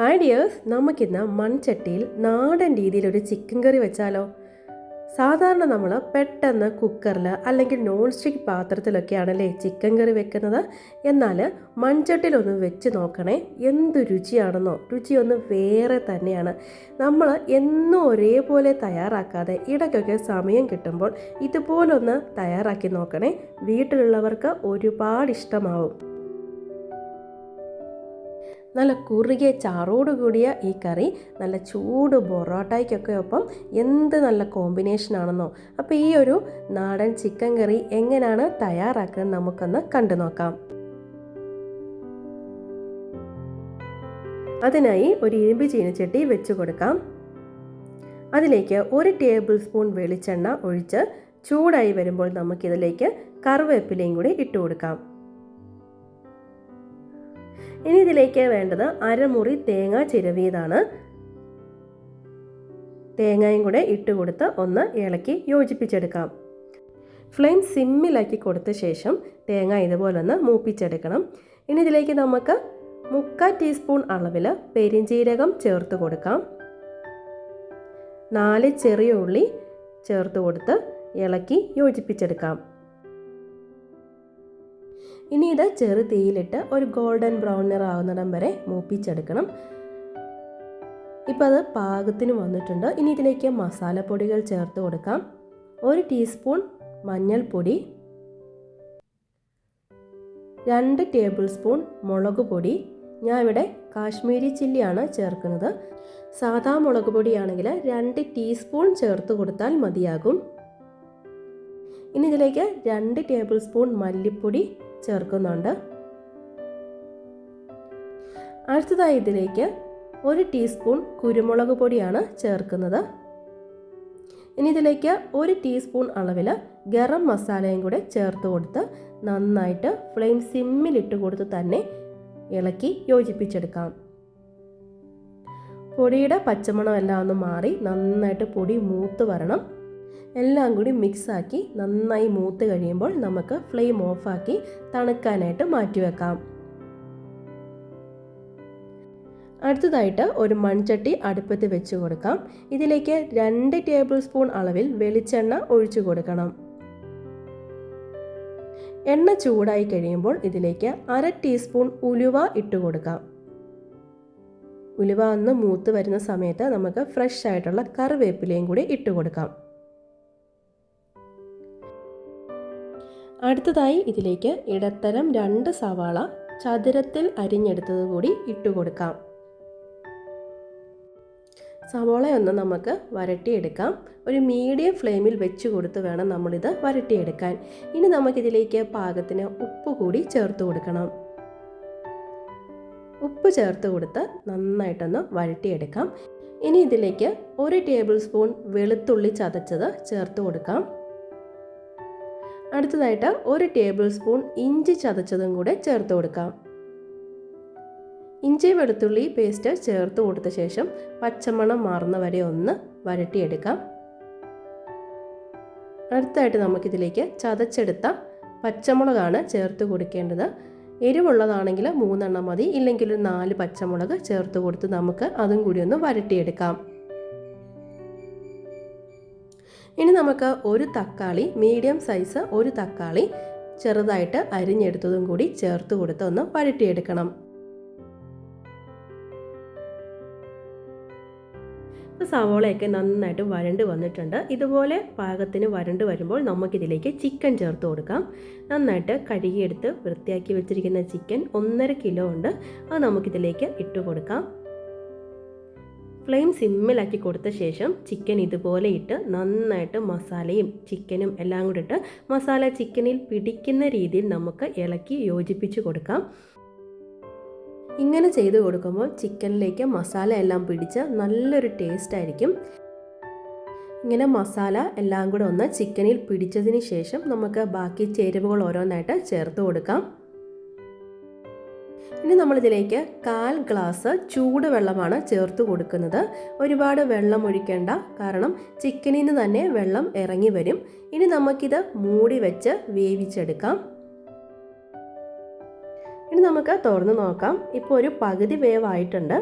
Hi dears നമുക്കിന്ന് മൺചട്ടിയിൽ നാടൻ രീതിയിൽ ഒരു ചിക്കൻ കറി വെച്ചാലോ? സാധാരണ നമ്മൾ പെട്ടെന്ന് കുക്കറിൽ അല്ലെങ്കിൽ നോൺ സ്റ്റിക്ക് പാത്രത്തിലൊക്കെയാണല്ലേ ചിക്കൻ കറി വെക്കുന്നത്? എന്നാൽ മൺചട്ടിയിലൊന്ന് വെച്ച് നോക്കണേ എന്ത് രുചിയാണെന്നോ? രുചിയൊന്ന് വേറെ തന്നെയാണ്. നമ്മൾ എന്നും ഒരേപോലെ തയ്യാറാക്കാതെ ഇടയ്ക്കൊക്കെ സമയം കിട്ടുമ്പോൾ ഇതുപോലൊന്ന് തയ്യാറാക്കി നോക്കണേ. വീട്ടിലുള്ളവർക്ക് ഒരുപാട് ഇഷ്ടമാവും. നല്ല കുറുകിയ ചാറോട് കൂടിയ ഈ കറി നല്ല ചൂട് പൊറോട്ടയ്ക്കൊക്കെ ഒപ്പം എന്ത് നല്ല കോമ്പിനേഷൻ ആണെന്നോ. അപ്പോൾ ഈ ഒരു നാടൻ ചിക്കൻ കറി എങ്ങനെയാണ് തയ്യാറാക്കുന്നത് നമുക്കൊന്ന് കണ്ടു നോക്കാം. അതിനായി ഒരു ഇരുമ്പ് ചീനച്ചട്ടി വെച്ച് കൊടുക്കാം. അതിലേക്ക് ഒരു ടേബിൾ സ്പൂൺ വെളിച്ചെണ്ണ ഒഴിച്ച് ചൂടായി വരുമ്പോൾ നമുക്കിതിലേക്ക് കറിവേപ്പിലയും കൂടി ഇട്ട് കൊടുക്കാം. ഇനി ഇതിലേക്ക് വേണ്ടത് അരമുറി തേങ്ങ ചിരവിയതാണ്. തേങ്ങയും കൂടെ ഇട്ട് കൊടുത്ത് ഒന്ന് ഇളക്കി യോജിപ്പിച്ചെടുക്കാം. ഫ്ലെയിം സിമ്മിലാക്കി കൊടുത്ത ശേഷം തേങ്ങ ഇതുപോലെ ഒന്ന് മൂപ്പിച്ചെടുക്കണം. ഇനി ഇതിലേക്ക് നമുക്ക് മുക്കാൽ ടീസ്പൂൺ അളവിൽ പെരിഞ്ചീരകം ചേർത്ത് കൊടുക്കാം. നാല് ചെറിയ ഉള്ളി ചേർത്ത് കൊടുത്ത് ഇളക്കി യോജിപ്പിച്ചെടുക്കാം. ഇനി ഇത് ചെറു തീയിലിട്ട് ഒരു ഗോൾഡൻ ബ്രൗൺ ആവുന്നിടം വരെ മൂപ്പിച്ചെടുക്കണം. ഇപ്പോൾ അത് പാകത്തിന് വന്നിട്ടുണ്ട്. ഇനി ഇതിലേക്ക് മസാലപ്പൊടികൾ ചേർത്ത് കൊടുക്കാം. ഒരു ടീസ്പൂൺ മഞ്ഞൾപ്പൊടി രണ്ട് ടേബിൾ സ്പൂൺ മുളക് പൊടി. ഞാൻ ഇവിടെ കാശ്മീരി ചില്ലിയാണ് ചേർക്കുന്നത്. സാധാ മുളക് പൊടിയാണെങ്കിൽ രണ്ട് ടീസ്പൂൺ ചേർത്ത് കൊടുത്താൽ മതിയാകും. ഇനി ഇതിലേക്ക് രണ്ട് ടേബിൾ സ്പൂൺ മല്ലിപ്പൊടി ചേർക്കുന്നുണ്ട്. അടുത്തതായി ഇതിലേക്ക് ഒരു ടീസ്പൂൺ കുരുമുളക് പൊടിയാണ് ചേർക്കുന്നത്. ഇനി ഇതിലേക്ക് ഒരു ടീസ്പൂൺ അളവിൽ ഗരം മസാലയും കൂടെ ചേർത്ത് കൊടുത്ത് നന്നായിട്ട് ഫ്ലെയിം സിമ്മിലിട്ട് കൊടുത്ത് തന്നെ ഇളക്കി യോജിപ്പിച്ചെടുക്കാം. പൊടിയുടെ പച്ചമണം എല്ലാം ഒന്ന് മാറി നന്നായിട്ട് പൊടി മൂത്ത് വരണം. എല്ലാം കൂടി മിക്സാക്കി നന്നായി മൂത്ത് കഴിയുമ്പോൾ നമുക്ക് ഫ്ലെയിം ഓഫാക്കി തണുക്കാനായിട്ട് മാറ്റിവെക്കാം അടുത്തതായിട്ട് ഒരു മൺചട്ടി അടുപ്പത്ത് വെച്ച് കൊടുക്കാം. ഇതിലേക്ക് രണ്ട് ടേബിൾ സ്പൂൺ അളവിൽ വെളിച്ചെണ്ണ ഒഴിച്ചു കൊടുക്കണം. എണ്ണ ചൂടായി കഴിയുമ്പോൾ ഇതിലേക്ക് അര ടീസ്പൂൺ ഉലുവ ഇട്ട് കൊടുക്കാം. ഉലുവ ഒന്ന് മൂത്ത് വരുന്ന സമയത്ത് നമുക്ക് ഫ്രഷ് ആയിട്ടുള്ള കറിവേപ്പിലയും കൂടി ഇട്ട് കൊടുക്കാം. അടുത്തതായി ഇതിലേക്ക് ഇടത്തരം രണ്ട് സവാള ചതുരത്തിൽ അരിഞ്ഞെടുത്തത് കൂടി ഇട്ട് കൊടുക്കാം. സവാളയൊന്ന് നമുക്ക് വരട്ടിയെടുക്കാം. ഒരു മീഡിയം ഫ്ലെയിമിൽ വെച്ച് കൊടുത്ത് വേണം നമ്മളിത് വരട്ടിയെടുക്കാൻ. ഇനി നമുക്കിതിലേക്ക് പാകത്തിന് ഉപ്പ് കൂടി ചേർത്ത് കൊടുക്കണം. ഉപ്പ് ചേർത്ത് കൊടുത്ത് നന്നായിട്ടൊന്ന് വരട്ടിയെടുക്കാം. ഇനി ഇതിലേക്ക് ഒരു ടേബിൾ സ്പൂൺ വെളുത്തുള്ളി ചതച്ചത് ചേർത്ത് കൊടുക്കാം. അടുത്തതായിട്ട് ഒരു ടേബിൾ സ്പൂൺ ഇഞ്ചി ചതച്ചതും കൂടെ ചേർത്ത് കൊടുക്കാം. ഇഞ്ചി വെളുത്തുള്ളി പേസ്റ്റ് ചേർത്ത് കൊടുത്ത ശേഷം പച്ചമണം മാറുന്ന വരെ ഒന്ന് വരട്ടിയെടുക്കാം. അടുത്തായിട്ട് നമുക്കിതിലേക്ക് ചതച്ചെടുത്ത പച്ചമുളകാണ് ചേർത്ത് കൊടുക്കേണ്ടത്. എരിവുള്ളതാണെങ്കിൽ മൂന്നെണ്ണം മതി ഇല്ലെങ്കിൽ ഒരു നാല് പച്ചമുളക് ചേർത്ത് കൊടുത്ത് നമുക്ക് അതും കൂടി ഒന്ന് വരട്ടിയെടുക്കാം. ഇനി നമുക്ക് ഒരു തക്കാളി മീഡിയം സൈസ് ഒരു തക്കാളി ചെറുതായിട്ട് അരിഞ്ഞെടുത്തതും കൂടി ചേർത്ത് കൊടുത്ത് ഒന്ന് വഴട്ടിയെടുക്കണം സവോളയൊക്കെ നന്നായിട്ട് വരണ്ട് വന്നിട്ടുണ്ട്. ഇതുപോലെ പാകത്തിന് വരണ്ട് വരുമ്പോൾ നമുക്കിതിലേക്ക് ചിക്കൻ ചേർത്ത് കൊടുക്കാം. നന്നായിട്ട് കഴുകിയെടുത്ത് വൃത്തിയാക്കി വെച്ചിരിക്കുന്ന ചിക്കൻ ഒന്നര കിലോ ഉണ്ട്. അത് നമുക്കിതിലേക്ക് ഇട്ട് കൊടുക്കാം. ഫ്ലെയിം സിമ്മിലാക്കി കൊടുത്ത ശേഷം ചിക്കൻ ഇതുപോലെ ഇട്ട് നന്നായിട്ട് മസാലയും ചിക്കനും എല്ലാം കൂടി ഇട്ട് മസാല ചിക്കനിൽ പിടിക്കുന്ന രീതിയിൽ നമുക്ക് ഇളക്കി യോജിപ്പിച്ച് കൊടുക്കാം. ഇങ്ങനെ ചെയ്ത് കൊടുക്കുമ്പോൾ ചിക്കനിലേക്ക് മസാല എല്ലാം പിടിച്ച് നല്ലൊരു ടേസ്റ്റ് ആയിരിക്കും. ഇങ്ങനെ മസാല എല്ലാം കൂടെ ഒന്ന് ചിക്കനിൽ പിടിച്ചതിന് ശേഷം നമുക്ക് ബാക്കി ചേരുവകൾ ഓരോന്നായിട്ട് ചേർത്ത് കൊടുക്കാം. ഇനി നമ്മളിതിലേക്ക് കാൽ ഗ്ലാസ് ചൂടുവെള്ളമാണ് ചേർത്ത് കൊടുക്കുന്നത്. ഒരുപാട് വെള്ളം ഒഴിക്കേണ്ട കാരണം ചിക്കനിൽ നിന്ന് തന്നെ വെള്ളം ഇറങ്ങി വരും. ഇനി നമുക്കിത് മൂടി വെച്ച് വേവിച്ചെടുക്കാം. ഇനി നമുക്ക് തുറന്ന് നോക്കാം. ഇപ്പോൾ ഒരു പകുതി വേവായിട്ടുണ്ട്.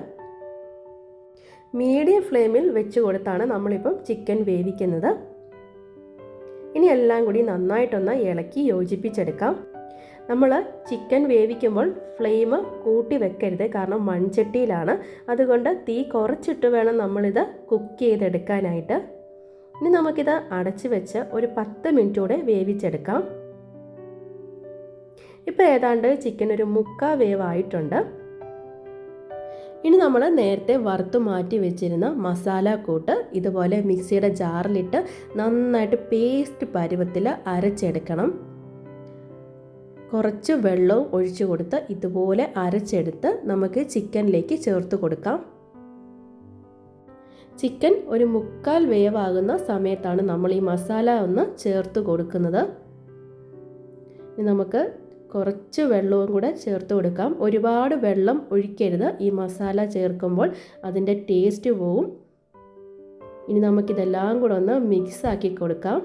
മീഡിയം ഫ്ലെയിമിൽ വെച്ച് കൊടുത്താണ് നമ്മളിപ്പം ചിക്കൻ വേവിക്കുന്നത്. ഇനി എല്ലാം കൂടി നന്നായിട്ടൊന്ന് ഇളക്കി യോജിപ്പിച്ചെടുക്കാം. നമ്മൾ ചിക്കൻ വേവിക്കുമ്പോൾ ഫ്ലെയിം കൂട്ടി വെക്കരുത്. കാരണം മൺചട്ടിയിലാണ്. അതുകൊണ്ട് തീ കുറച്ചിട്ട് വേണം നമ്മളിത് കുക്ക് ചെയ്തെടുക്കാനായിട്ട്. ഇനി നമുക്കിത് അടച്ച് വെച്ച് ഒരു പത്ത് മിനിറ്റ് കൂടെ വേവിച്ചെടുക്കാം. ഇപ്പോൾ ഏതാണ്ട് ചിക്കൻ ഒരു മുക്കാ വേവായിട്ടുണ്ട്. ഇനി നമ്മൾ നേരത്തെ വറുത്ത് മാറ്റി വെച്ചിരുന്ന മസാല കൂട്ട് ഇതുപോലെ മിക്സിയുടെ ജാറിലിട്ട് നന്നായിട്ട് പേസ്റ്റ് പരുവത്തിൽ അരച്ചെടുക്കണം. കുറച്ച് വെള്ളവും ഒഴിച്ചു കൊടുത്ത് ഇതുപോലെ അരച്ചെടുത്ത് നമുക്ക് ചിക്കനിലേക്ക് ചേർത്ത് കൊടുക്കാം. ചിക്കൻ ഒരു മുക്കാൽ വേവാകുന്ന സമയത്താണ് നമ്മൾ ഈ മസാല ഒന്ന് ചേർത്ത് കൊടുക്കുന്നത്. നമുക്ക് കുറച്ച് വെള്ളവും കൂടെ ചേർത്ത് കൊടുക്കാം. ഒരുപാട് വെള്ളം ഒഴിക്കരുത് ഈ മസാല ചേർക്കുമ്പോൾ അതിന്റെ ടേസ്റ്റ് പോവും. ഇനി നമുക്കിതെല്ലാം കൂടെ ഒന്ന് മിക്സ് ആക്കി കൊടുക്കാം.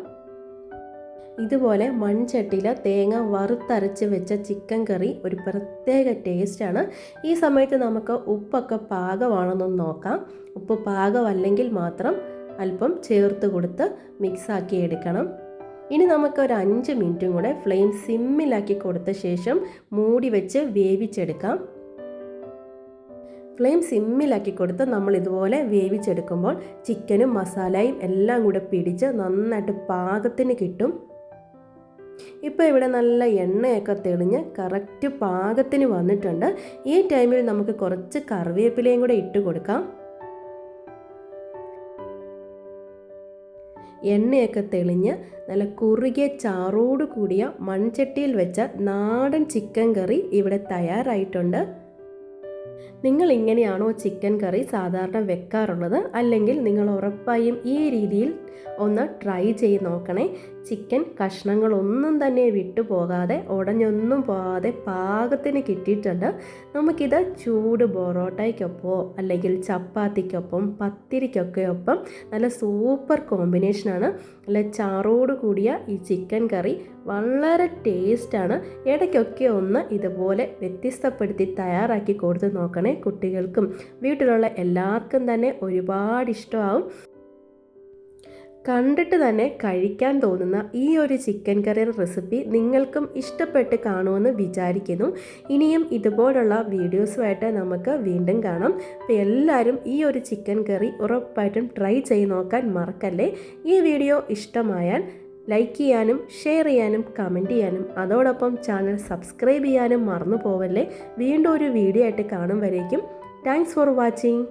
ഇതുപോലെ മൺചട്ടിയിൽ തേങ്ങ വറുത്തരച്ച് വെച്ച ചിക്കൻ കറി ഒരു പ്രത്യേക ടേസ്റ്റാണ്. ഈ സമയത്ത് നമുക്ക് ഉപ്പൊക്കെ പാകമാണെന്നൊന്ന് നോക്കാം. ഉപ്പ് പാകമല്ലെങ്കിൽ മാത്രം അല്പം ചേർത്ത് കൊടുത്ത് മിക്സാക്കി എടുക്കണം. ഇനി നമുക്ക് ഒരു അഞ്ച് മിനിറ്റും കൂടെ ഫ്ലെയിം സിമ്മിലാക്കി കൊടുത്ത ശേഷം മൂടി വെച്ച് വേവിച്ചെടുക്കാം. ഫ്ലെയിം സിമ്മിലാക്കി കൊടുത്ത് നമ്മൾ ഇതുപോലെ വേവിച്ചെടുക്കുമ്പോൾ ചിക്കനും മസാലയും എല്ലാം കൂടെ പിടിച്ച് നന്നായിട്ട് പാകത്തിന് കിട്ടും. ഇപ്പോൾ ഇവിടെ നല്ല എണ്ണയൊക്കെ തെളിഞ്ഞ് കറക്റ്റ് പാകത്തിന് വന്നിട്ടുണ്ട്. ഈ ടൈമിൽ നമുക്ക് കുറച്ച് കറിവേപ്പിലയും കൂടെ ഇട്ട് കൊടുക്കാം. എണ്ണയൊക്കെ തെളിഞ്ഞ് നല്ല കുറുകിയ ചാറോട് കൂടിയ മൺചട്ടിയിൽ വെച്ച നാടൻ ചിക്കൻ കറി ഇവിടെ തയ്യാറായിട്ടുണ്ട്. നിങ്ങൾ ഇങ്ങനെയാണോ ചിക്കൻ കറി സാധാരണ വെക്കാറുള്ളത്? അല്ലെങ്കിൽ നിങ്ങൾ ഉറപ്പായും ഈ രീതിയിൽ ഒന്ന് ട്രൈ ചെയ്ത് നോക്കണേ. ചിക്കൻ കഷ്ണങ്ങളൊന്നും തന്നെ വിട്ടു പോകാതെ ഉടഞ്ഞൊന്നും പോകാതെ പാകത്തിന് കിട്ടിയിട്ടുണ്ട്. നമുക്കിത് ചൂട് ബൊറോട്ടയ്ക്കൊപ്പമോ അല്ലെങ്കിൽ ചപ്പാത്തിക്കൊപ്പം പത്തിരിക്കൊക്കെ ഒപ്പം നല്ല സൂപ്പർ കോമ്പിനേഷനാണ്. നല്ല ചാറോട് കൂടിയ ഈ ചിക്കൻ കറി വളരെ ടേസ്റ്റാണ്. ഇടയ്ക്കൊക്കെ ഒന്ന് ഇതുപോലെ വ്യത്യസ്തപ്പെടുത്തി തയ്യാറാക്കി കൊടുത്ത് നോക്കണേ കുട്ടികൾക്കും. വീട്ടിലുള്ള എല്ലാവർക്കും തന്നെ ഒരുപാട് ഇഷ്ടമാവും കണ്ടിട്ട് തന്നെ കഴിക്കാൻ തോന്നുന്ന ഈ ഒരു ചിക്കൻ കറി റെസിപ്പി നിങ്ങൾക്കും ഇഷ്ടപ്പെട്ട് കാണുമെന്ന് വിചാരിക്കുന്നു. ഇനിയും ഇതുപോലുള്ള വീഡിയോസുമായിട്ട് നമുക്ക് വീണ്ടും കാണാം. അപ്പോൾ എല്ലാവരും ഈ ഒരു ചിക്കൻ കറി ഉറപ്പായിട്ടും ട്രൈ ചെയ്ത് നോക്കാൻ മറക്കല്ലേ? ഈ വീഡിയോ ഇഷ്ടമായാൽ ലൈക്ക് ചെയ്യാനും ഷെയർ ചെയ്യാനും കമന്റ് ചെയ്യാനും അതോടൊപ്പം ചാനൽ സബ്സ്ക്രൈബ് ചെയ്യാനും മറന്നു പോവല്ലേ വീണ്ടും ഒരു വീഡിയോ ആയിട്ട് കാണും വരേക്കും. Thanks for watching